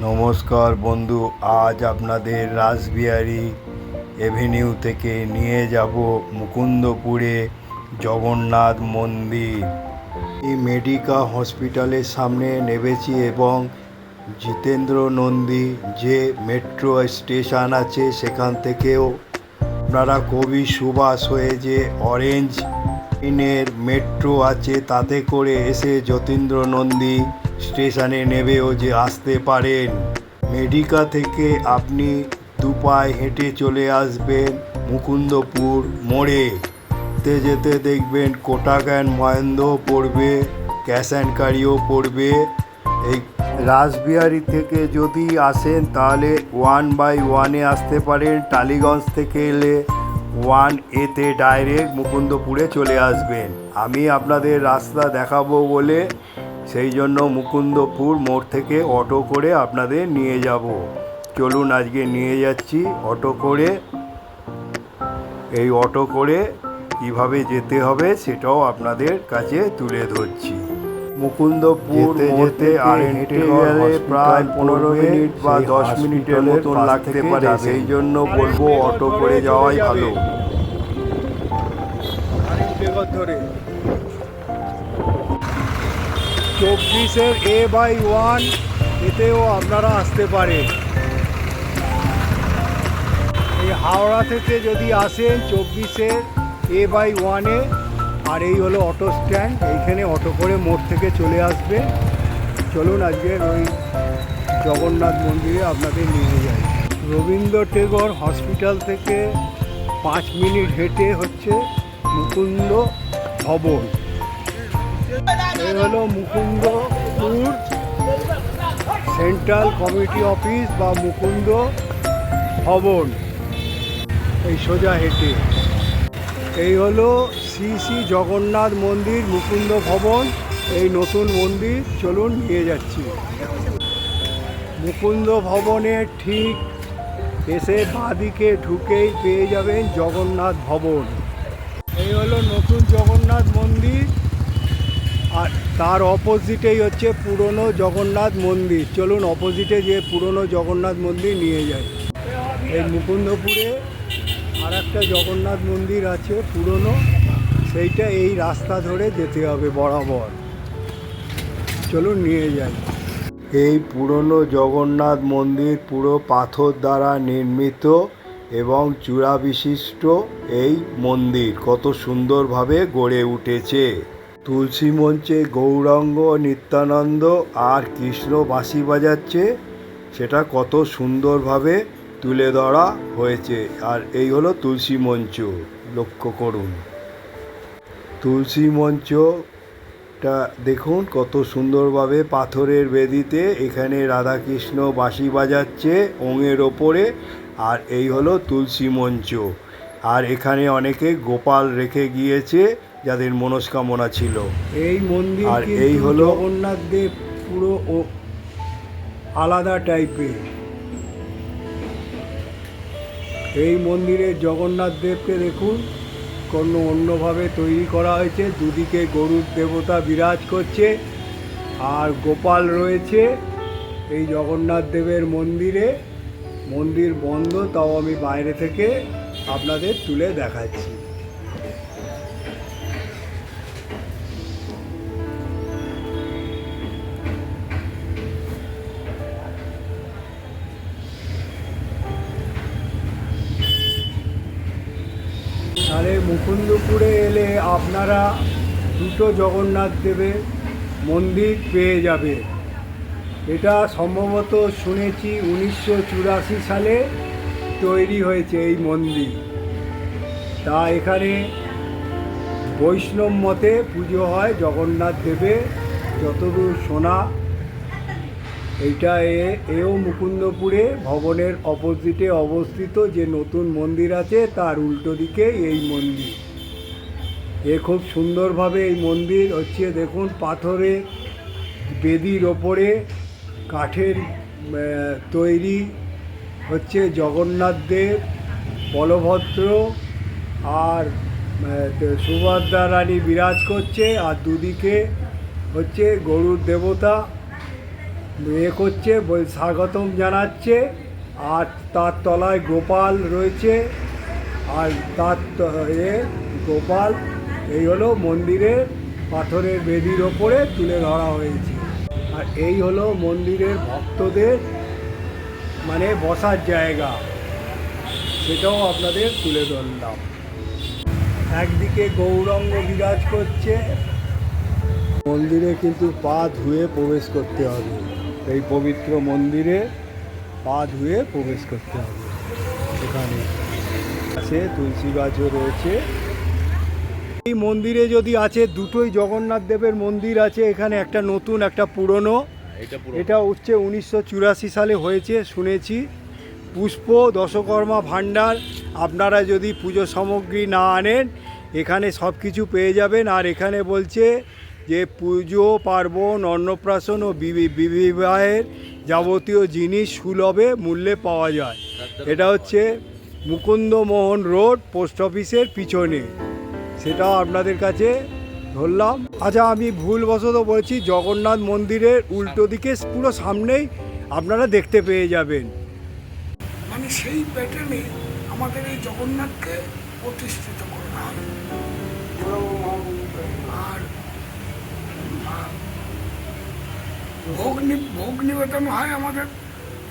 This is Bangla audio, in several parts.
নমস্কার বন্ধু, আজ আপনাদের রাসবিহারী এভিনিউ থেকে নিয়ে যাব মুকুন্দপুরে জগন্নাথ মন্দির। এই মেডিকা হসপিটালের সামনে নেমেছি এবং জিতেন্দ্র নন্দী যে মেট্রো স্টেশন আছে সেখান থেকেও। আপনারা কবি সুভাষ হয়ে যে অরেঞ্জ লাইনের মেট্রো আছে, তাতে করে এসে যতীন্দ্র নন্দী স্টেশনে নেবেও যে আসতে পারেন। মেডিকা থেকে আপনি দু পায়ে হেঁটে চলে আসবেন মুকুন্দপুর মোড়ে। যেতে যেতে দেখবেন কোটাগ্যান মহেন্দ্র পড়বে, ক্যাশ অ্যান্ড কারিও পড়বে। এই রাসবিহারি থেকে যদি আসেন, তাহলে ওয়ান বাই ওয়ানে আসতে পারেন, টালিগঞ্জ থেকে এলে। ওয়ান এতে ডাইরেক্ট মুকুন্দপুরে চলে আসবেন। আমি আপনাদের রাস্তা দেখাবো বলে সেই জন্য মুকুন্দপুর মোড় থেকে অটো করে আপনাদের নিয়ে যাব। চলুন আজকে নিয়ে যাচ্ছি অটো করে। এই অটো করে কীভাবে যেতে হবে সেটাও আপনাদের কাছে তুলে ধরছি। মুকুন্দপুর যেতে আর গেলে প্রায় পনেরো মিনিট বা দশ মিনিটের মতন লাগতে পারে। সেই জন্য বলব অটো করে যাওয়াই ভালো। ধরে চব্বিশের এ বাই ওয়ান এতেও আপনারা আসতে পারেন এই হাওড়া থেকে যদি আসেন চব্বিশের এ বাই ওয়ানে আর এই হলো অটো স্ট্যান্ড, এইখানে অটো করে মোড় থেকে চলে আসবে। চলুন আজকের ওই জগন্নাথ মন্দিরে আপনাদের নিয়ে যাই। রবীন্দ্র টেগর হসপিটাল থেকে পাঁচ মিনিট হেঁটে হচ্ছে মুকুন্দ ভবন। এই হলো মুকুন্দপুর সেন্ট্রাল কমিটি অফিস বা মুকুন্দ ভবন। এই সোজা হেঁটে। এই হলো শ্রী শ্রী জগন্নাথ মন্দির মুকুন্দ ভবন। এই নতুন মন্দির চলুন নিয়ে যাচ্ছি। মুকুন্দ ভবনের ঠিক এসে বাঁদিকে ঢুকেই পেয়ে যাবেন জগন্নাথ ভবন। এই হলো নতুন জগন্নাথ মন্দির। আর তার অপোজিটেই হচ্ছে পুরনো জগন্নাথ মন্দির। চলুন অপোজিটে যে পুরনো জগন্নাথ মন্দির নিয়ে যাই। এই মুকুন্দপুরে আর একটা জগন্নাথ মন্দির আছে পুরনো, সেইটা এই রাস্তা ধরে যেতে হবে বরাবর। চলুন নিয়ে যাই। এই পুরনো জগন্নাথ মন্দির পুরো পাথর দ্বারা নির্মিত এবং চূড়া বিশিষ্ট এই মন্দির কত সুন্দরভাবে গড়ে উঠেছে। তুলসী মঞ্চে গৌরাঙ্গ নিত্যানন্দ আর কৃষ্ণ বাঁশি বাজাচ্ছে, সেটা কত সুন্দরভাবে তুলে ধরা হয়েছে। আর এই হলো তুলসী মঞ্চ। লক্ষ্য করুন। তুলসী মঞ্চটা দেখুন কত সুন্দরভাবে পাথরের বেদিতে এখানে রাধাকৃষ্ণ বাঁশি বাজাচ্ছে ওঙের ওপরে। আর এই হলো তুলসী মঞ্চ। আর এখানে অনেকে গোপাল রেখে গিয়েছে যাদের মনস্কামনা ছিল। এই মন্দির আর এই হলো- জগন্নাথ দেব পুরো ও আলাদা টাইপের এই মন্দিরে জগন্নাথ দেবকে দেখুন। কোনো অন্যভাবে তৈরি করা হয়েছে। দুদিকে গরুর দেবতা বিরাজ করছে। আর গোপাল রয়েছে এই জগন্নাথ দেবের মন্দিরে। মন্দির বন্ধ, তাও আমি বাইরে থেকে আপনাদের তুলে দেখাচ্ছি। মুকুন্দপুরে এলে আপনারা দুটো জগন্নাথ দেবের মন্দির পেয়ে যাবে। এটা সম্ভবত শুনেছি উনিশশো চুরাশি সালে তৈরি হয়েছে এই মন্দির। তা এখানে বৈষ্ণব মতে পুজো হয় জগন্নাথ দেবের, যতদূর শোনা এইটা এ, এও মুকুন্দপুরে ভবনের অপোজিটে অবস্থিত যে নতুন মন্দির আছে, তার উল্টো দিকে এই মন্দির। এ খুব সুন্দরভাবে এই মন্দির হচ্ছে, দেখুন, পাথরে বেদির ওপরে কাঠের তৈরি হচ্ছে জগন্নাথ দেব, বলভদ্র আর সুভদ্রা রানী বিরাজ করছে, আর দুদিকে হচ্ছে গরুর দেবতা। এ করছে স্বাগতম জানাচ্ছে, আর তার তলায় গোপাল রয়েছে, আর তার এ গোপাল, এই হলো মন্দিরের পাথরের বেদির ওপরে তুলে ধরা হয়েছে। আর এই হলো মন্দিরের ভক্তদের মানে বসার জায়গা। সেটাও আপনাদের তুলে ধরলাম। একদিকে গৌরঙ্গ বিরাজ করছে। মন্দিরে কিন্তু পা ধুয়ে প্রবেশ করতে হবে। এই পবিত্র মন্দিরে পা ধুয়ে প্রবেশ করতে হবে। এখানে আছে তুলসী গাছও রয়েছে। এই মন্দিরে যদি আছে দুটোই জগন্নাথ দেবের মন্দির আছে। এখানে একটা নতুন একটা পুরনো। এটা হচ্ছে উনিশশো চুরাশি সালে হয়েছে শুনেছি। পুষ্প দশকর্মা ভাণ্ডার আপনারা যদি পুজো সামগ্রী না আনেন এখানে সব কিছু পেয়ে যাবেন। আর এখানে বলছে যে পুজো, পার্বণ, অন্নপ্রাশন ও বিবি- বিবাহের যাবতীয় জিনিস সুলভে মূল্যে পাওয়া যায়। এটা হচ্ছে মুকুন্দমোহন রোড, পোস্ট অফিসের পিছনে। সেটাও আপনাদের কাছে ধরলাম। আচ্ছা আমি ভুলবশত বলছি, জগন্নাথ মন্দিরের উল্টো দিকে, পুরো সামনেই আপনারা দেখতে পেয়ে যাবেন। মানে সেই প্যাটার্নে আমাদের এই জগন্নাথকে প্রতিষ্ঠিত করা হবে আর আর ভোগ ভোগ নিবেদন হয় আমাদের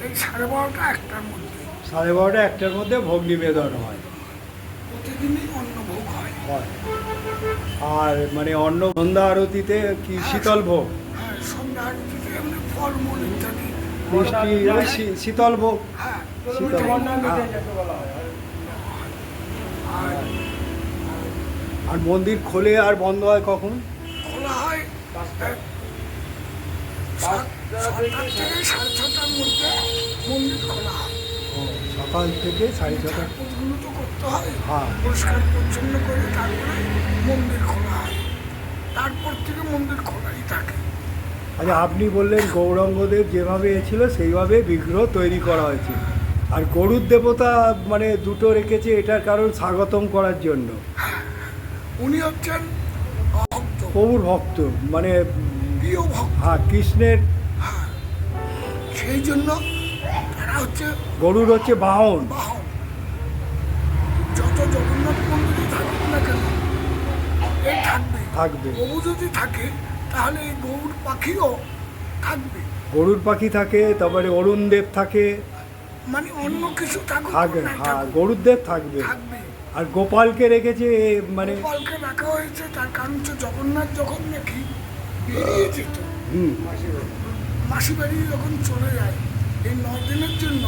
এই সাড়ে বারোটা একটার মধ্যে। সাড়ে বারোটা একটার মধ্যে ভোগ নিবেদন হয়। প্রতিদিনই অন্ন ভোগ হয়। হয়। আর মানে অন্ন সন্ধ্যা আরতিতে কি শীতল ভোগ? হ্যাঁ সন্ধ্যা আরতিতে এমনি ফলমূল ইত্যাদি। মিষ্টি ওই শীতল ভোগ? হ্যাঁ শীতল হ্যাঁ। আর মন্দির খোলে আর বন্ধ হয় কখন? খোলা হয় সাত- থেকে সাড়ে ছটার মধ্যে মন্দির খোলা হয় সকাল থেকে সাড়ে ছটা। তো করতে হয়। পরিষ্কার পরিচ্ছন্ন করে তারপরে মন্দির খোলা হয় তারপর থেকে মন্দির খোলাই থাকে আচ্ছা আপনি বললেন গৌরঙ্গদেব যেভাবে এ ছিল সেইভাবে বিগ্রহ তৈরি করা হয়েছে। আর গরুর দেবতা মানে দুটো রেখেছে এটার কারণ স্বাগতম করার জন্য। উনি হচ্ছেন প্রভুর ভক্ত মানে প্রিয় ভক্ত। হ্যাঁ কৃষ্ণের হ্যাঁ সেই জন্য তারা হচ্ছে গরুর হচ্ছে বাহন। বাহন। যত জগন্নাথ মন্দিরে থাকুক না কেন থাকবে। থাকবে। প্রভু যদি থাকে তাহলে এই গৌর পাখিও থাকবে। গরুর পাখি থাকে তারপরে অরুণ দেব থাকে। মানে অন্য কিছু থাকবে হ্যাঁ থাকুক, গরুর দেব থাকবে। থাকবে। আর গোপালকে রেখেছে মানে গোপালকে রাখা হয়েছে তার কারণ হচ্ছে জগন্নাথ যখন নাকি বেরিয়ে যেত মাসি বাড়ি যখন চলে যায় এই ন দিনের জন্য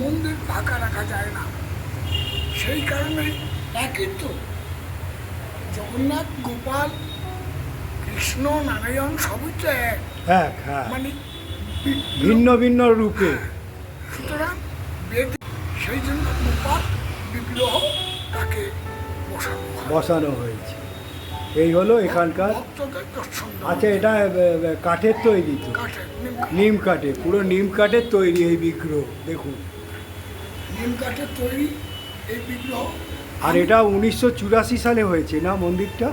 মন্দির ফাঁকা রাখা যায় না। সেই কারণে একই তো জগন্নাথ গোপাল কৃষ্ণ নারায়ণ সবই তো এক। এক হ্যাঁ। মানে ভিন্ন ভিন্ন রূপে। সুতরাং সেই জন্য গোপাল বিগ্রহ তাকে বসানো বসানো হয়েছে। এই হলো এখানকার। আচ্ছা এটা কাঠের তৈরি তো? নিম কাঠ। পুরো নিম কাঠের তৈরি এই বিগ্রহ, দেখুন। নিম কাঠের তৈরি এই বিগ্রহ আর এটা উনিশশো চুরাশি সালে হয়েছে না মন্দিরটা?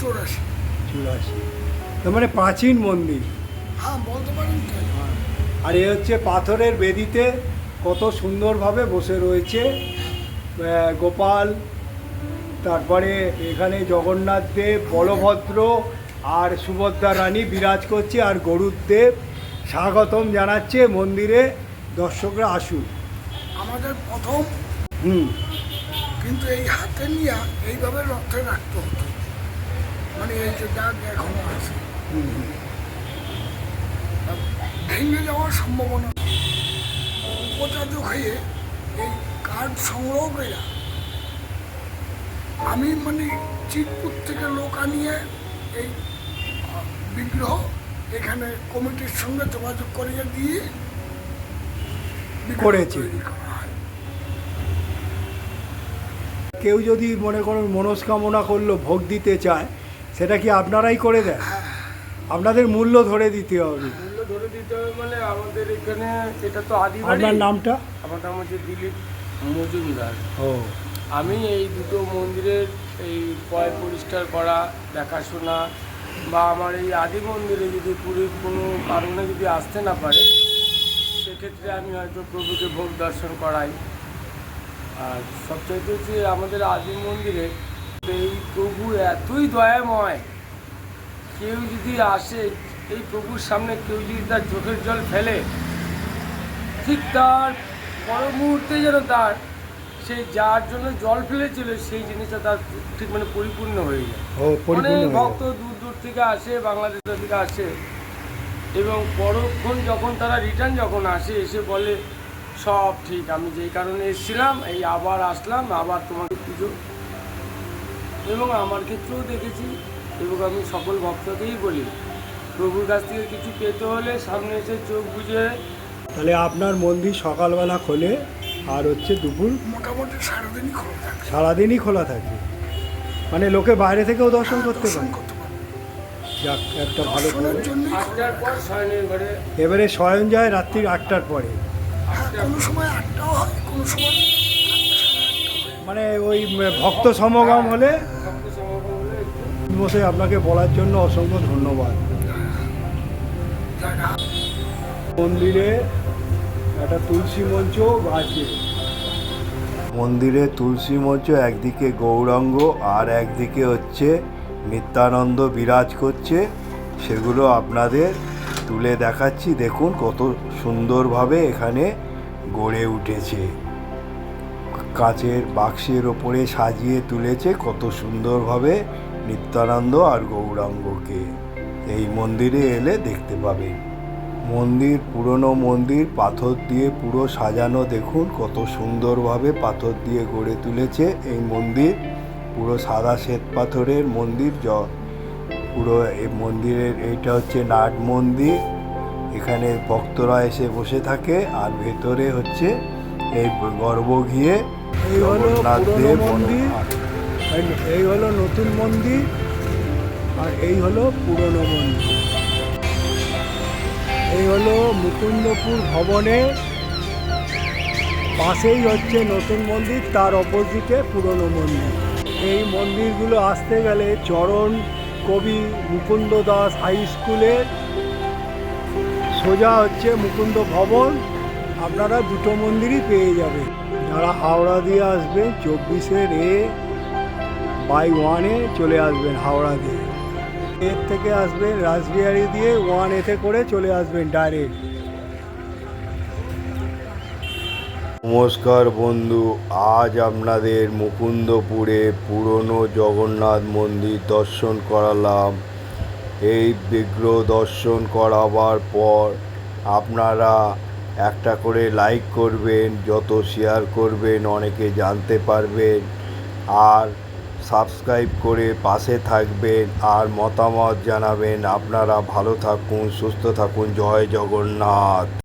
চৌরাশি। তার মানে প্রাচীন মন্দির। আর এ হচ্ছে পাথরের বেদিতে কত সুন্দরভাবে বসে রয়েছে গোপাল তারপরে এখানে জগন্নাথ দেব বলভদ্র আর সুভদ্রা রানী বিরাজ করছে আর গরুর দেব। স্বাগতম জানাচ্ছে মন্দিরে দর্শকরা আসুন। আমাদের প্রথম। হুম। কিন্তু এই হাতে নিয়ে এইভাবে রথে রাখতে হতো। মানে এই যে দাগ এখনও আছে। ভেঙে যাওয়ার সম্ভাবনা। উপচার্য হয়ে এই কার্ড সংগ্রহ করে আমি মানে চিতপুর থেকে লোক আনিয়ে এই বিগ্রহ এখানে কমিটির সঙ্গে যোগাযোগ করিয়ে দিয়ে করেছে। হয়। কেউ যদি মনে করেন মনস্কামনা করল ভোগ দিতে চায় সেটা কি আপনারাই করে দেন আপনাদের মূল্য ধরে দিতে হবে মূল্য ধরে দিতে হবে মানে আমাদের এখানে এটা তো আদি। আপনার নামটা আমার নাম হচ্ছে দিলীপ মজুমদার ও আমি এই দুটো মন্দিরের এই পয় পরিষ্কার করা, দেখাশোনা বা আমার এই আদি মন্দিরে যদি পুরীর কোনো কারণে যদি আসতে না পারে, সেক্ষেত্রে আমি হয়তো প্রভুকে ভোগ দর্শন করাই। আর সবচাইতে হচ্ছে আমাদের আদি মন্দিরে, এই প্রভু এতই দয়াময়, কেউ যদি আসে, এই প্রভুর সামনে কেউ যদি তার চোখের জল ফেলে, ঠিক তার পর মুহূর্তে যেন তার সেই যার জন্য জল ফেলেছিল সেই জিনিসটা তার ঠিক মানে পরিপূর্ণ হয়ে যায়। অনেক ভক্ত দূর দূর থেকে আসে বাংলাদেশ থেকে আসে। এবং পরক্ষণ যখন তারা রিটার্ন যখন আসে এসে বলে সব ঠিক আমি যেই কারণে এসেছিলাম এই আবার আসলাম আবার তোমাকে পুজো। এবং আমার ক্ষেত্রেও দেখেছি এবং আমি সকল ভক্তকেই বলি প্রভুর কাছ থেকে কিছু পেতে হলে সামনে এসে চোখ বুঝে তাহলে আপনার মন্দির সকালবেলা খোলে আর হচ্ছে দুপুর মোটামুটি সারাদিনই খোলা থাকে। সারাদিনই খোলা থাকে। মানে লোকে বাইরে থেকেও দর্শন করতে পারে। যাক একটা ভালো খবর। জন্য আটটার পর শয়নের ঘরে এবারে শয়ন যায় রাত্রির আটটার পরে। কোনো সময় আটটাও হয় কোনো সময় মানে ওই ভক্ত সমাগম হলে মশাই আপনাকে বলার জন্য অসংখ্য ধন্যবাদ। মন্দিরে একটা তুলসী আছে। মন্দিরে তুলসী মঞ্চ, একদিকে গৌরাঙ্গ আর একদিকে হচ্ছে নিত্যানন্দ বিরাজ করছে। সেগুলো আপনাদের তুলে দেখাচ্ছি। দেখুন কত সুন্দরভাবে এখানে গড়ে উঠেছে। কাচের বাক্সের ওপরে সাজিয়ে তুলেছে কত সুন্দরভাবে নিত্যানন্দ আর গৌরাঙ্গকে। এই মন্দিরে এলে দেখতে পাবেন। মন্দির পুরনো মন্দির পাথর দিয়ে পুরো সাজানো। দেখুন কত সুন্দরভাবে পাথর দিয়ে গড়ে তুলেছে এই মন্দির। পুরো সাদা শ্বেত পাথরের মন্দির জ পুরো এই মন্দিরের এইটা হচ্ছে নাট মন্দির। এখানে ভক্তরা এসে বসে থাকে আর ভেতরে হচ্ছে এই গর্ভগৃহে এই হলো দেব। মন্দির। এই হলো নতুন মন্দির। আর এই হলো পুরনো মন্দির। এই হলো মুকুন্দপুর ভবনে। পাশেই হচ্ছে নতুন মন্দির, তার অপোজিটে পুরনো মন্দির। এই মন্দিরগুলো আসতে গেলে চরণ কবি মুকুন্দ দাস হাই স্কুলের সোজা হচ্ছে মুকুন্দ ভবন। আপনারা দুটো মন্দিরই পেয়ে যাবেন। যারা হাওড়া দিয়ে আসবেন চব্বিশের এ বাই ওয়ানে চলে আসবেন হাওড়া দিয়ে। এর থেকে আসবেন রাসবিহারি দিয়ে ওয়ান এতে করে চলে আসবেন ডাইরেক্ট নমস্কার বন্ধু, আজ আপনাদের মুকুন্দপুরে পুরনো জগন্নাথ মন্দির দর্শন করালাম। এই বিগ্রহ দর্শন করাবার পর আপনারা একটা করে লাইক করবেন, যত শেয়ার করবেন, অনেকে জানতে পারবেন। আর সাবস্ক্রাইব করে পাশে থাকবেন আর মতামত জানাবেন। আপনারা ভালো থাকুন সুস্থ থাকুন। জয় জগন্নাথ।